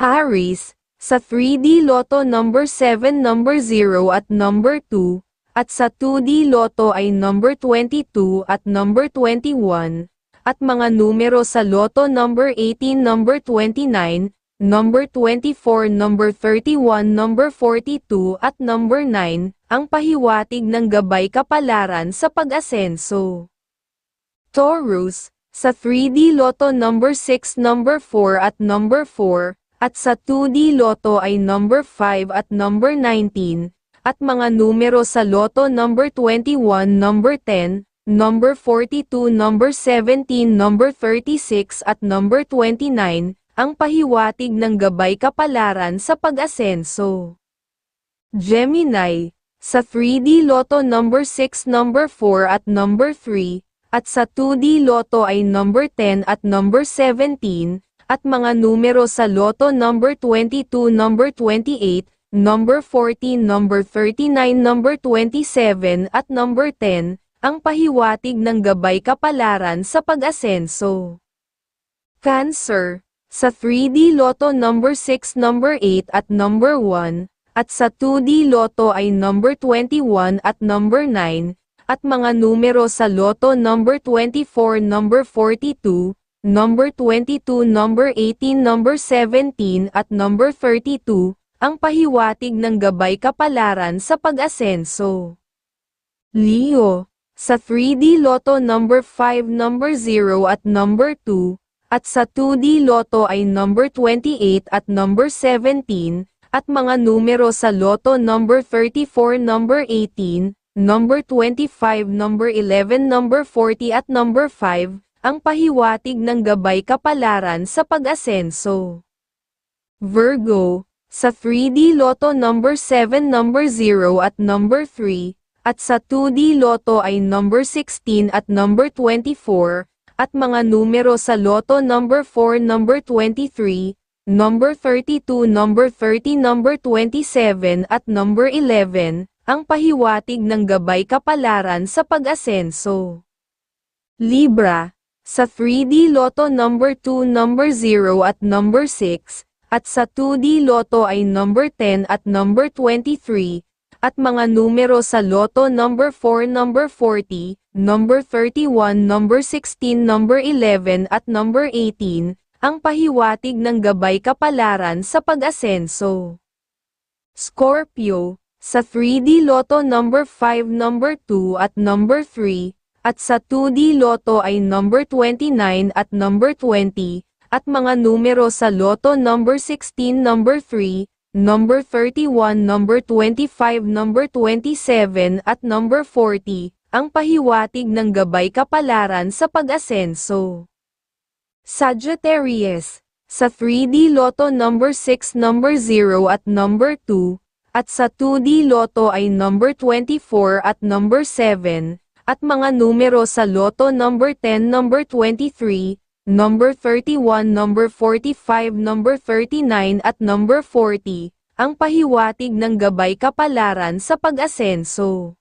Aris, sa 3D Lotto number 7 number 0 at number 2, at sa 2D Lotto ay number 22 at number 21, at mga numero sa Lotto number 18 number 29, number 24 number 31 number 42 at number 9, ang pahiwatig ng gabay kapalaran sa pag-asenso. Taurus, sa 3D Lotto number 6 number 4 at number 4, at sa 2D Lotto ay number 5 at number 19, at mga numero sa Lotto number 21 number 10, number 42 number 17 number 36 at number 29, ang pahiwatig ng gabay kapalaran sa pag-asenso. Gemini, sa 3D Lotto number 6 number 4 at number 3, at sa 2D Lotto ay number 10 at number 17, at mga numero sa Lotto number 22 number 28, number 14 number 39 number 27 at number 10, ang pahiwatig ng gabay kapalaran sa pag-asenso. Cancer, sa 3D Lotto number 6 number 8 at number 1, at sa 2D Lotto ay number 21 at number 9, at mga numero sa Lotto number 24 number 42, number 22 number 18 number 17 at number 32, ang pahiwatig ng gabay kapalaran sa pag-asenso. Leo, sa 3D Lotto number 5 number 0 at number 2, at sa 2D Lotto ay number 28 at number 17, at mga numero sa Lotto number 34 number 18, number 25 number 11 number 40 at number 5, ang pahiwatig ng gabay kapalaran sa pag-asenso. Virgo, sa 3D Lotto number 7 number 0 at number 3, at sa 2D Lotto ay number 16 at number 24, at mga numero sa Lotto number 4 number 23, number 32 number 30 number 27 at number 11, ang pahiwatig ng gabay kapalaran sa pag-asenso. Libra, sa 3D Lotto number 2 number 0 at number 6, at sa 2D Lotto ay number 10 at number 23, at mga numero sa Lotto number 4 number 40, number 31 number 16 number 11 at number 18, ang pahiwatig ng gabay kapalaran sa pag-asenso. Scorpio, sa 3D Lotto number 5 number 2 at number 3, at sa 2D Lotto ay number 29 at number 20, at mga numero sa Lotto number 16 number 3, number 31 number 25 number 27 at number 40, ang pahiwatig ng gabay kapalaran sa pag-asenso. Sagittarius, sa 3D Lotto number 6 number 0 at number 2, at sa 2D Lotto ay number 24 at number 7, at mga numero sa Lotto number 10 number 23, number 31, number 45, number 39 at number 40, ang pahiwatig ng gabay kapalaran sa pag-asenso.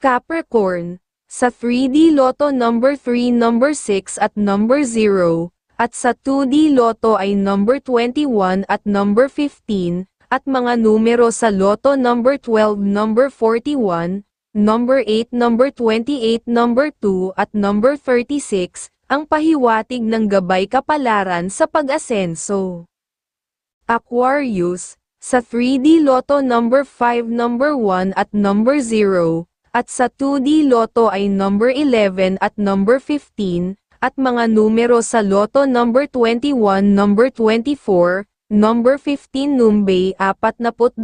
Capricorn, sa 3D Lotto number 3, number 6 at number 0, at sa 2D Lotto ay number 21 at number 15, at mga numero sa Lotto number 12, number 41, number 8, number 28, number 2 at number 36, ang pahiwatig ng gabay kapalaran sa pag-asenso. Aquarius, sa 3D Lotto number 5 number 1 at number 0, at sa 2D Lotto ay number 11 at number 15, at mga numero sa Lotto number 21 number 24, number 15 numbe 42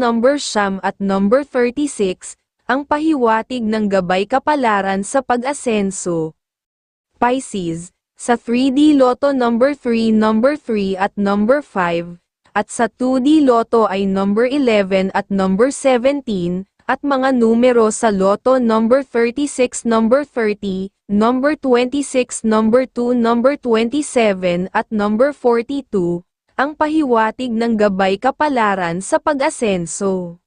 number siyam at number 36, ang pahiwatig ng gabay kapalaran sa pag-asenso. Pisces, sa 3D Lotto number 3 number 3 at number 5, at sa 2D Lotto ay number 11 at number 17, at mga numero sa Lotto number 36 number 30, number 26 number 2 number 27 at number 42, ang pahiwatig ng gabay kapalaran sa pag-asenso.